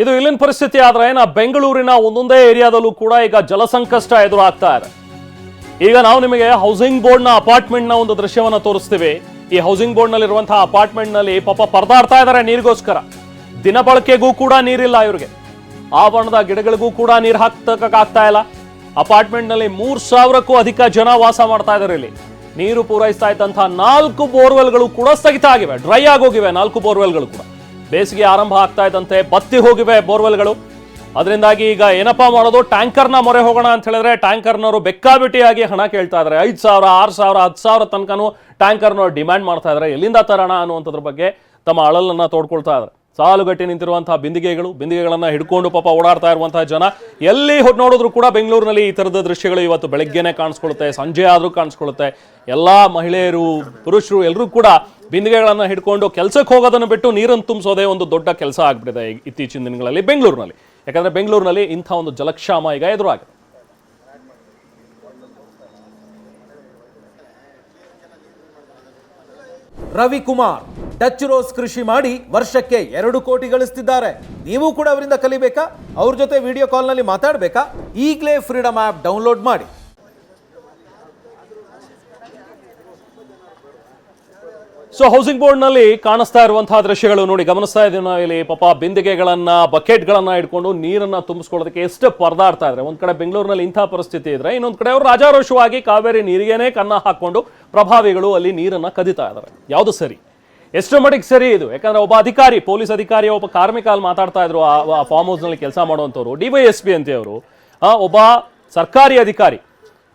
ಇದು ಇಲ್ಲಿನ ಪರಿಸ್ಥಿತಿ, ಆದ್ರೆ ನಾ ಬೆಂಗಳೂರಿನ ಒಂದೊಂದೇ ಏರಿಯಾದಲ್ಲೂ ಕೂಡ ಈಗ ಜಲಸಂಕಷ್ಟ ಎದುರಾಗ್ತಾ ಇದೆ. ಈಗ ನಾವು ನಿಮಗೆ ಹೌಸಿಂಗ್ ಬೋರ್ಡ್ನ ಅಪಾರ್ಟ್ಮೆಂಟ್ನ ಒಂದು ದೃಶ್ಯವನ್ನ ತೋರಿಸ್ತೀವಿ. ಈ ಹೌಸಿಂಗ್ ಬೋರ್ಡ್ನಲ್ಲಿರುವಂತಹ ಅಪಾರ್ಟ್ಮೆಂಟ್ನಲ್ಲಿ ಪಾಪ ಪರದಾಡ್ತಾ ಇದ್ದಾರೆ ನೀರಿಗೋಸ್ಕರ. ದಿನ ಬಳಕೆಗೂ ಕೂಡ ನೀರಿಲ್ಲ ಇವ್ರಿಗೆ. ಆವರಣದ ಗಿಡಗಳಿಗೂ ಕೂಡ ನೀರು ಹಾಕ್ತಕ್ಕಾಗ್ತಾ ಇಲ್ಲ. ಅಪಾರ್ಟ್ಮೆಂಟ್ನಲ್ಲಿ ಮೂರ್ ಸಾವಿರಕ್ಕೂ ಅಧಿಕ ಜನ ವಾಸ ಮಾಡ್ತಾ ಇದ್ದಾರೆ ಇಲ್ಲಿ. ನೀರು ಪೂರೈಸ್ತಾ ಇದ್ದಂತಹ ನಾಲ್ಕು ಬೋರ್ವೆಲ್ಗಳು ಕೂಡ ಸ್ಥಗಿತ ಆಗಿವೆ. ಡ್ರೈ ಆಗೋಗಿವೆ ನಾಲ್ಕು ಬೋರ್ವೆಲ್ಗಳು ಕೂಡ. ಬೇಸಿಗೆ ಆರಂಭ ಆಗ್ತಾ ಇದ್ದಂತೆ ಬತ್ತಿ ಹೋಗಿವೆ ಬೋರ್ವೆಲ್ಗಳು. ಅದರಿಂದಾಗಿ ಈಗ ಏನಪ್ಪಾ ಮಾಡೋದು, ಟ್ಯಾಂಕರ್ನ ಮೊರೆ ಹೋಗೋಣ ಅಂತ ಹೇಳಿದ್ರೆ ಟ್ಯಾಂಕರ್ನವರು ಬೆಕ್ಕಾಬಿಟ್ಟಿಯಾಗಿ ಹಣ ಕೇಳ್ತಾ ಇದ್ದಾರೆ. ಐದು ಸಾವಿರ, ಆರು ಸಾವಿರ, ಹತ್ತು ಸಾವಿರ ತನಕನೂ ಟ್ಯಾಂಕರ್ನವ್ರು ಡಿಮ್ಯಾಂಡ್ ಮಾಡ್ತಾ ಇದ್ದಾರೆ. ಎಲ್ಲಿಂದ ತರೋಣ ಅನ್ನುವಂಥದ್ರ ಬಗ್ಗೆ ತಮ್ಮ ಅಳಲನ್ನ ತೋಡ್ಕೊಳ್ತಾ ಇದ್ದಾರೆ. ಸಾಲುಗಟ್ಟಿ ನಿಂತಿರುವಂತಹ ಬಿಂದಿಗೆಗಳು, ಬಿಂದಿಗೆಗಳನ್ನ ಹಿಡ್ಕೊಂಡು ಪಾಪ ಓಡಾಡ್ತಾ ಇರುವಂತಹ ಜನ. ಎಲ್ಲಿ ನೋಡಿದ್ರು ಕೂಡ ಬೆಂಗಳೂರಿನಲ್ಲಿ ಈ ತರದ ದೃಶ್ಯಗಳು ಇವತ್ತು ಬೆಳಗ್ಗೆನೆ ಕಾಣಿಸ್ಕೊಳ್ಳುತ್ತೆ, ಸಂಜೆ ಆದ್ರೂ ಕಾಣಿಸ್ಕೊಳ್ಳುತ್ತೆ. ಎಲ್ಲಾ ಮಹಿಳೆಯರು, ಪುರುಷರು ಎಲ್ಲರೂ ಕೂಡ ಬಿಂದಿಗೆಗಳನ್ನ ಹಿಡ್ಕೊಂಡು ಕೆಲಸಕ್ಕೆ ಹೋಗೋದನ್ನು ಬಿಟ್ಟು ನೀರನ್ನು ತುಂಬಿಸೋದೇ ಒಂದು ದೊಡ್ಡ ಕೆಲಸ ಆಗ್ಬಿಟ್ಟಿದೆ ಇತ್ತೀಚಿನ ದಿನಗಳಲ್ಲಿ ಬೆಂಗಳೂರಿನಲ್ಲಿ. ಯಾಕಂದರೆ ಬೆಂಗಳೂರಿನಲ್ಲಿ ಇಂಥ ಒಂದು ಜಲಕ್ಷಾಮ ಈಗ ಎದುರಾಗಿದೆ. ರವಿಕುಮಾರ್ ಟಚ್ ರೋಸ್ ಕೃಷಿ ಮಾಡಿ ವರ್ಷಕ್ಕೆ ಎರಡು ಕೋಟಿ ಗಳಿಸ್ತಿದ್ದಾರೆ. ನೀವು ಕೂಡ ಅವರಿಂದ ಕಲಿಬೇಕಾ? ಅವ್ರ ಜೊತೆ ವಿಡಿಯೋ ಕಾಲ್ನಲ್ಲಿ ಮಾತಾಡಬೇಕಾ? ಈಗಲೇ ಫ್ರೀಡಮ್ ಆ್ಯಪ್ ಡೌನ್ಲೋಡ್ ಮಾಡಿ. ಸೊ ಹೌಸಿಂಗ್ ಬೋರ್ಡ್ನಲ್ಲಿ ಕಾಣಿಸ್ತಾ ಇರುವಂತಹ ದೃಶ್ಯಗಳು ನೋಡಿ, ಗಮನಿಸ್ತಾ ಇದ್ದೀವಿ ನಾವು ಇಲ್ಲಿ, ಪಾಪ ಬಿಂದಿಗೆಗಳನ್ನ, ಬಕೆಟ್ಗಳನ್ನ ಇಟ್ಕೊಂಡು ನೀರನ್ನ ತುಂಬಿಸ್ಕೊಳ್ಳೋದಕ್ಕೆ ಎಷ್ಟು ಪರದಾಡ್ತಾ ಇದ್ದಾರೆ ಒಂದ್ ಕಡೆ ಬೆಂಗಳೂರಿನಲ್ಲಿ ಇಂಥ ಪರಿಸ್ಥಿತಿ ಇದ್ರೆ, ಇನ್ನೊಂದ್ ಕಡೆ ಅವರು ರಾಜಾರೋಷವಾಗಿ ಕಾವೇರಿ ನೀರಿಗೇನೆ ಕನ್ನ ಹಾಕೊಂಡು ಪ್ರಭಾವಿಗಳು ಅಲ್ಲಿ ನೀರನ್ನ ಕದಿತಾ ಇದ್ದಾರೆ ಯಾವುದು ಸರಿ? ಎಷ್ಟು ಮಟ್ಟಿಗೆ ಸರಿ ಇದು? ಯಾಕಂದ್ರೆ ಒಬ್ಬ ಅಧಿಕಾರಿ, ಪೊಲೀಸ್ ಅಧಿಕಾರಿ, ಒಬ್ಬ ಕಾರ್ಮಿಕ ಅಲ್ಲಿ ಮಾತಾಡ್ತಾ ಇದ್ರು ಆ ಫಾರ್ಮ್ ಹೌಸ್ನಲ್ಲಿ ಕೆಲಸ ಮಾಡುವಂತವ್ರು ಡಿವೈಎಸ್ಪಿ ಅಂತ ಅವರು. ಒಬ್ಬ ಸರ್ಕಾರಿ ಅಧಿಕಾರಿ.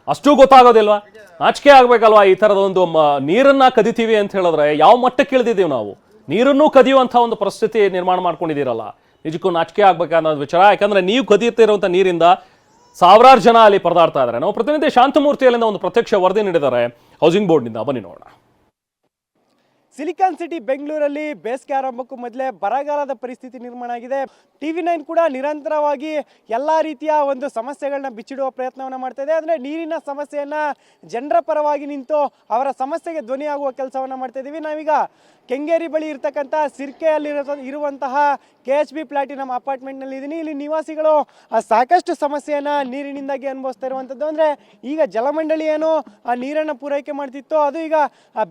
ಅಷ್ಟು ಗೊತ್ತಾಗೋದಿಲ್ವಾ? ನಾಚಿಕೆ ಆಗ್ಬೇಕಲ್ವಾ ಈ ಥರದ ಒಂದು ನೀರನ್ನ ಕದಿತೀವಿ ಅಂತ ಹೇಳಿದ್ರೆ ಯಾವ ಮಟ್ಟಕ್ಕೆ ಇಳಿದಿದ್ದೀವಿ ನಾವು? ನೀರನ್ನು ಕದಿಯುವಂಥ ಒಂದು ಪರಿಸ್ಥಿತಿ ನಿರ್ಮಾಣ ಮಾಡ್ಕೊಂಡಿದ್ದೀರಲ್ಲ. ನಿಜಕ್ಕೂ ನಾಚಿಕೆ ಅನ್ನೋದು ವಿಚಾರ. ಯಾಕಂದ್ರೆ ನೀವು ಕದಿಯುತ್ತಿರುವಂಥ ನೀರಿಂದ ಸಾವಿರಾರು ಜನ ಅಲ್ಲಿ ಪರದಾಡ್ತಾ ಇದ್ದಾರೆ. ನಾವು ಪ್ರತಿನಿಧಿ ಶಾಂತಮೂರ್ತಿಯಲ್ಲಿಂದ ಒಂದು ಪ್ರತ್ಯಕ್ಷ ವರದಿ ನೀಡಿದ್ದಾರೆ. ಹೌಸಿಂಗ್ ಬೋರ್ಡ್ನಿಂದ ಬನ್ನಿ ನೋಡೋಣ. ಸಿಲಿಕಾನ್ ಸಿಟಿ ಬೆಂಗಳೂರಲ್ಲಿ ಬೇಸಿಗೆ ಆರಂಭಕ್ಕೂ ಮೊದಲೇ ಬರಗಾಲದ ಪರಿಸ್ಥಿತಿ ನಿರ್ಮಾಣ ಆಗಿದೆ. ಟಿ ವಿ ನೈನ್ ಕೂಡ ನಿರಂತರವಾಗಿ ಎಲ್ಲ ರೀತಿಯ ಒಂದು ಸಮಸ್ಯೆಗಳನ್ನ ಬಿಚ್ಚಿಡುವ ಪ್ರಯತ್ನವನ್ನು ಮಾಡ್ತಾ ಇದೆ. ಅಂದರೆ ನೀರಿನ ಸಮಸ್ಯೆಯನ್ನು ಜನರ ಪರವಾಗಿ ನಿಂತು ಅವರ ಸಮಸ್ಯೆಗೆ ಧ್ವನಿಯಾಗುವ ಕೆಲಸವನ್ನು ಮಾಡ್ತಾ ಇದ್ದೀವಿ ನಾವೀಗ ಕೆಂಗೇರಿ ಬಳಿ ಇರ್ತಕ್ಕಂಥ ಸಿರ್ಕೆಯಲ್ಲಿರೋ ಇರುವಂತಹ ಕೆ ಎಚ್ ಬಿ ಪ್ಲಾಟಿನಮ್ ಅಪಾರ್ಟ್ಮೆಂಟ್ನಲ್ಲಿ ಇದ್ದೀನಿ ಇಲ್ಲಿ ನಿವಾಸಿಗಳು ಸಾಕಷ್ಟು ಸಮಸ್ಯೆಯನ್ನು ನೀರಿನಿಂದಾಗಿ ಅನುಭವಿಸ್ತಾ ಇರುವಂಥದ್ದು. ಅಂದರೆ ಈಗ ಜಲಮಂಡಳಿ ಏನು ಆ ನೀರನ್ನು ಪೂರೈಕೆ ಮಾಡ್ತಿತ್ತು, ಅದು ಈಗ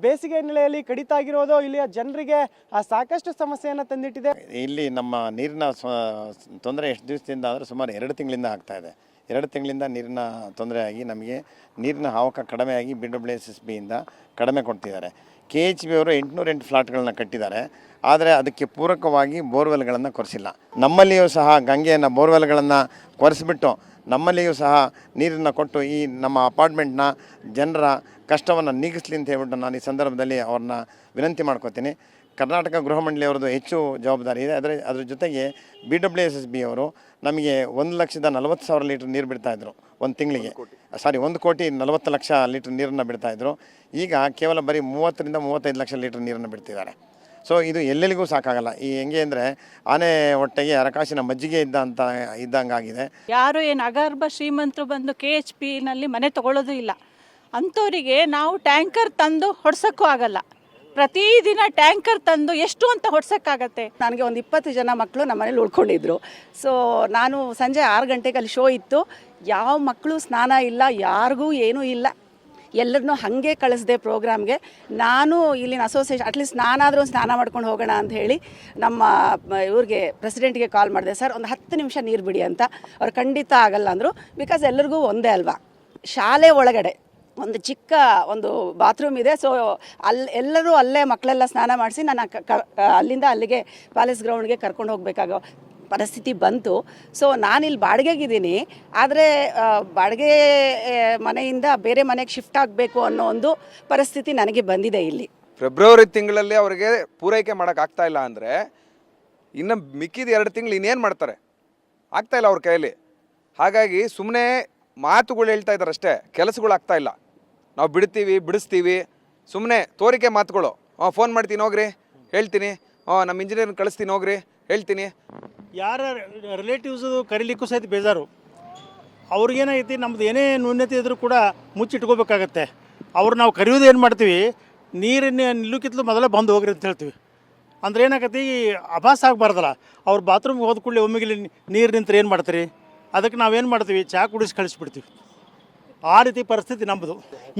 ಬೇಸಿಗೆ ಹಿನ್ನೆಲೆಯಲ್ಲಿ ಕಡಿತ ಆಗಿರೋದು ಇಲ್ಲಿಯ ಜನರಿಗೆ ಸಾಕಷ್ಟು ಸಮಸ್ಯೆಯನ್ನು ತಂದಿಟ್ಟಿದೆ. ಇಲ್ಲಿ ನಮ್ಮ ನೀರಿನ ತೊಂದರೆ ಎಷ್ಟು ದಿವಸದಿಂದ ಆದರೂ ಸುಮಾರು ಎರಡು ತಿಂಗಳಿಂದ ಆಗ್ತಾ ಇದೆ. ಎರಡು ತಿಂಗಳಿಂದ ನೀರಿನ ತೊಂದರೆಯಾಗಿ ನಮಗೆ ನೀರಿನ ಹಾವಕ ಕಡಿಮೆ ಆಗಿ ಬಿ ಡಬ್ಲ್ಯೂ ಎಸ್ ಎಸ್ ಬಿಯಿಂದ ಕಡಿಮೆ ಕೊಡ್ತಿದ್ದಾರೆ. ಕೆ ಎಚ್ ಬಿ ಅವರು ಎಂಟುನೂರೆಂಟು ಫ್ಲಾಟ್ಗಳನ್ನ ಕಟ್ಟಿದ್ದಾರೆ. ಆದರೆ ಅದಕ್ಕೆ ಪೂರಕವಾಗಿ ಬೋರ್ವೆಲ್ಗಳನ್ನು ಕೊರೆಸಿಲ್ಲ. ನಮ್ಮಲ್ಲಿಯೂ ಸಹ ಗಂಗೆಯನ್ನು ಬೋರ್ವೆಲ್ಗಳನ್ನು ಕೊರೆಸಿಬಿಟ್ಟು ನಮ್ಮಲ್ಲಿಯೂ ಸಹ ನೀರನ್ನು ಕೊಟ್ಟು ಈ ನಮ್ಮ ಅಪಾರ್ಟ್ಮೆಂಟ್ನ ಜನರ ಕಷ್ಟವನ್ನು ನೀಗಿಸ್ಲಿ ಅಂತ ಹೇಳ್ಬಿಟ್ಟು ನಾನು ಈ ಸಂದರ್ಭದಲ್ಲಿ ಅವ್ರನ್ನ ವಿನಂತಿ ಮಾಡ್ಕೋತೀನಿ. ಕರ್ನಾಟಕ ಗೃಹ ಮಂಡಳಿಯವ್ರದ್ದು ಹೆಚ್ಚು ಜವಾಬ್ದಾರಿ ಇದೆ. ಅದರ ಅದ್ರ ಜೊತೆಗೆ B W S S B ಅವರು ನಮಗೆ ಒಂದು ಲಕ್ಷದ ನಲವತ್ತು ಸಾವಿರ ಲೀಟ್ರ್ ನೀರು ಬಿಡ್ತಾಯಿದ್ರು ಒಂದು ತಿಂಗಳಿಗೆ. ಸಾರಿ ಒಂದು ಕೋಟಿ ನಲವತ್ತು ಲಕ್ಷ ಲೀಟ್ರ್ ನೀರನ್ನು ಬಿಡ್ತಾಯಿದ್ರು ಈಗ ಕೇವಲ ಬರೀ ಮೂವತ್ತರಿಂದ ಮೂವತ್ತೈದು ಲಕ್ಷ ಲೀಟ್ರ್ ನೀರನ್ನು ಬಿಡ್ತಿದ್ದಾರೆ. ಸೊ ಇದು ಎಲ್ಲೆಲ್ಲಿಗೂ ಸಾಕಾಗಲ್ಲ. ಈ ಹೆಂಗೆ ಅಂದರೆ ಆನೆ ಹೊಟ್ಟೆಗೆ ಅರಕಾಸಿನ ಮಜ್ಜಿಗೆ ಇದ್ದಂತ ಇದ್ದಂಗಾಗಿದೆ. ಯಾರು ಏನು ಅಗರ್ಭ ಶ್ರೀಮಂತರು ಬಂದು ಕೆ ಎಚ್ ಪಿನಲ್ಲಿ ಮನೆ ತಗೊಳ್ಳೋದು ಇಲ್ಲ. ಅಂಥವರಿಗೆ ನಾವು ಟ್ಯಾಂಕರ್ ತಂದು ಹೊಡ್ಸೋಕ್ಕೂ ಆಗಲ್ಲ. ಪ್ರತಿದಿನ ಟ್ಯಾಂಕರ್ ತಂದು ಎಷ್ಟು ಅಂತ ಹೊಡ್ಸೋಕ್ಕಾಗತ್ತೆ? ನನಗೆ ಒಂದು ಇಪ್ಪತ್ತು ಜನ ಮಕ್ಕಳು ನಮ್ಮ ಮನೇಲಿ ಉಳ್ಕೊಂಡಿದ್ರು. ಸೊ ನಾನು ಸಂಜೆ ಆರು ಗಂಟೆಗೆ ಅಲ್ಲಿ ಶೋ ಇತ್ತು. ಯಾವ ಮಕ್ಕಳು ಸ್ನಾನ ಇಲ್ಲ ಯಾರಿಗೂ ಏನೂ ಇಲ್ಲ. ಎಲ್ಲರನ್ನೂ ಹಾಗೆ ಕಳಿಸ್ದೆ ಪ್ರೋಗ್ರಾಮ್ಗೆ. ನಾನು ಇಲ್ಲಿನ ಅಸೋಸಿಯೇಷನ್ ಅಟ್ಲೀಸ್ಟ್ ನಾನಾದರೂ ಸ್ನಾನ ಮಾಡ್ಕೊಂಡು ಹೋಗೋಣ ಅಂತ ಹೇಳಿ ನಮ್ಮ, ಇವ್ರಿಗೆ ಪ್ರೆಸಿಡೆಂಟ್ಗೆ ಕಾಲ್ ಮಾಡಿದೆ. ಸರ್ ಒಂದು ಹತ್ತು ನಿಮಿಷ ನೀರು ಬಿಡಿ ಅಂತ. ಅವ್ರು ಖಂಡಿತ ಆಗಲ್ಲ ಅಂದರು. ಬಿಕಾಸ್ ಎಲ್ಲರಿಗೂ ಒಂದೇ ಅಲ್ವಾ? ಶಾಲೆ ಒಳಗಡೆ ಒಂದು ಚಿಕ್ಕ ಒಂದು ಬಾತ್ರೂಮ್ ಇದೆ. ಸೊ ಅಲ್ಲಿ ಎಲ್ಲರೂ ಅಲ್ಲೇ ಮಕ್ಕಳೆಲ್ಲ ಸ್ನಾನ ಮಾಡಿಸಿ ನಾನು ಅಲ್ಲಿಂದ ಅಲ್ಲಿಗೆ ಪ್ಯಾಲೇಸ್ ಗ್ರೌಂಡ್ಗೆ ಕರ್ಕೊಂಡು ಹೋಗಬೇಕಾಗೋ ಪರಿಸ್ಥಿತಿ ಬಂತು. ಸೊ ನಾನಿಲ್ಲಿ ಬಾಡಿಗೆಗಿದ್ದೀನಿ. ಆದರೆ ಬಾಡಿಗೆ ಮನೆಯಿಂದ ಬೇರೆ ಮನೆಗೆ ಶಿಫ್ಟ್ ಆಗಬೇಕು ಅನ್ನೋ ಒಂದು ಪರಿಸ್ಥಿತಿ ನನಗೆ ಬಂದಿದೆ ಇಲ್ಲಿ. ಫೆಬ್ರವರಿ ತಿಂಗಳಲ್ಲಿ ಅವರಿಗೆ ಪೂರೈಕೆ ಮಾಡೋಕ್ಕಾಗ್ತಾ ಇಲ್ಲ ಅಂದರೆ, ಇನ್ನು ಮಿಕ್ಕಿದ ಎರಡು ತಿಂಗಳು ಇನ್ನೇನು ಮಾಡ್ತಾರೆ? ಆಗ್ತಾ ಇಲ್ಲ ಅವ್ರ ಕೈಯಲ್ಲಿ ಹಾಗಾಗಿ ಸುಮ್ಮನೆ ಮಾತುಗಳು ಹೇಳ್ತಾ ಇದ್ದಾರೆ ಅಷ್ಟೇ, ಕೆಲಸಗಳು ಆಗ್ತಾ ಇಲ್ಲ. ನಾವು ಬಿಡ್ತೀವಿ, ಬಿಡಿಸ್ತೀವಿ. ಸುಮ್ಮನೆ ತೋರಿಕೆ ಮಾತುಗಳು. ಹಾಂ ಫೋನ್ ಮಾಡ್ತೀನಿ, ಹೋಗ್ರಿ. ಹೇಳ್ತೀನಿ. ಹಾಂ ನಮ್ಮ ಇಂಜಿನಿಯರ್ ಕಳಿಸ್ತೀನಿ, ಹೋಗ್ರಿ. ಹೇಳ್ತೀನಿ. ಯಾರ ರಿಲೇಟಿವ್ಸ್ ಕರೀಲಿಕ್ಕೂ ಸಹಿತ ಬೇಜಾರು. ಅವ್ರಿಗೇನಾಗೈತಿ, ನಮ್ದು ಏನೇ ನ್ಯೂನ್ಯತೆ ಇದ್ರೂ ಕೂಡ ಮುಚ್ಚಿಟ್ಕೋಬೇಕಾಗತ್ತೆ. ಅವ್ರು ನಾವು ಕರೆಯೋದು ಏನು ಮಾಡ್ತೀವಿ, ನೀರಿನ ನಿಲ್ಲುಕಿತ್ಲು ಮೊದಲೇ ಬಂದು ಹೋಗ್ರಿ ಅಂತ ಹೇಳ್ತೀವಿ. ಅಂದ್ರೆ ಏನಾಗತ್ತೆ, ಈ ಅಭಾಸ ಆಗಬಾರ್ದಲ್ಲ. ಅವ್ರು ಬಾತ್ರೂಮ್ಗೆ ಹೋದ ಕೂಡಲೇ ಒಮ್ಮಿಗೆ ನೀರು ನಿಂತರೆ ಏನು ಮಾಡ್ತೀರಿ? ಅದಕ್ಕೆ ನಾವೇನು ಮಾಡ್ತೀವಿ ಚಹಾ ಕುಡಿಸಿ ಕಳಿಸ್ಬಿಡ್ತೀವಿ. ಆ ರೀತಿ ಪರಿಸ್ಥಿತಿ ನಮ್ಮದು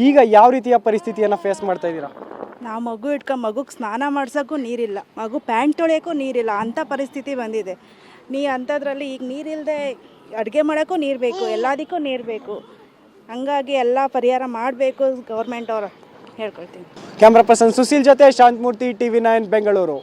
ಈಗ ಯಾವ ರೀತಿಯ ಪರಿಸ್ಥಿತಿಯನ್ನು ಫೇಸ್ ಮಾಡ್ತಾ ಇದ್ದೀರಾ? ನಾವು ಮಗು ಇಟ್ಕೊಂಡು ಮಗುಗೆ ಸ್ನಾನ ಮಾಡ್ಸೋಕ್ಕೂ ನೀರಿಲ್ಲ. ಮಗು ಪ್ಯಾಂಟ್ ತೊಳೆಯೋಕ್ಕೂ ನೀರಿಲ್ಲ. ಅಂಥ ಪರಿಸ್ಥಿತಿ ಬಂದಿದೆ. ನೀ ಅಂಥದ್ರಲ್ಲಿ ಈಗ ನೀರಿಲ್ಲದೆ ಅಡುಗೆ ಮಾಡೋಕ್ಕೂ ನೀರು ಬೇಕು, ಎಲ್ಲದಕ್ಕೂ ನೀರು ಬೇಕು. ಹಂಗಾಗಿ ಎಲ್ಲ ಪರಿಹಾರ ಮಾಡಬೇಕು ಗೌರ್ಮೆಂಟ್ ಅವರು. ಹೇಳ್ಕೊಳ್ತೀನಿ. ಕ್ಯಾಮ್ರಾ ಪರ್ಸನ್ ಸುಶೀಲ್ ಜೊತೆ ಶಾಂತಮೂರ್ತಿ ಟಿವಿ ನೈನ್, ಬೆಂಗಳೂರು.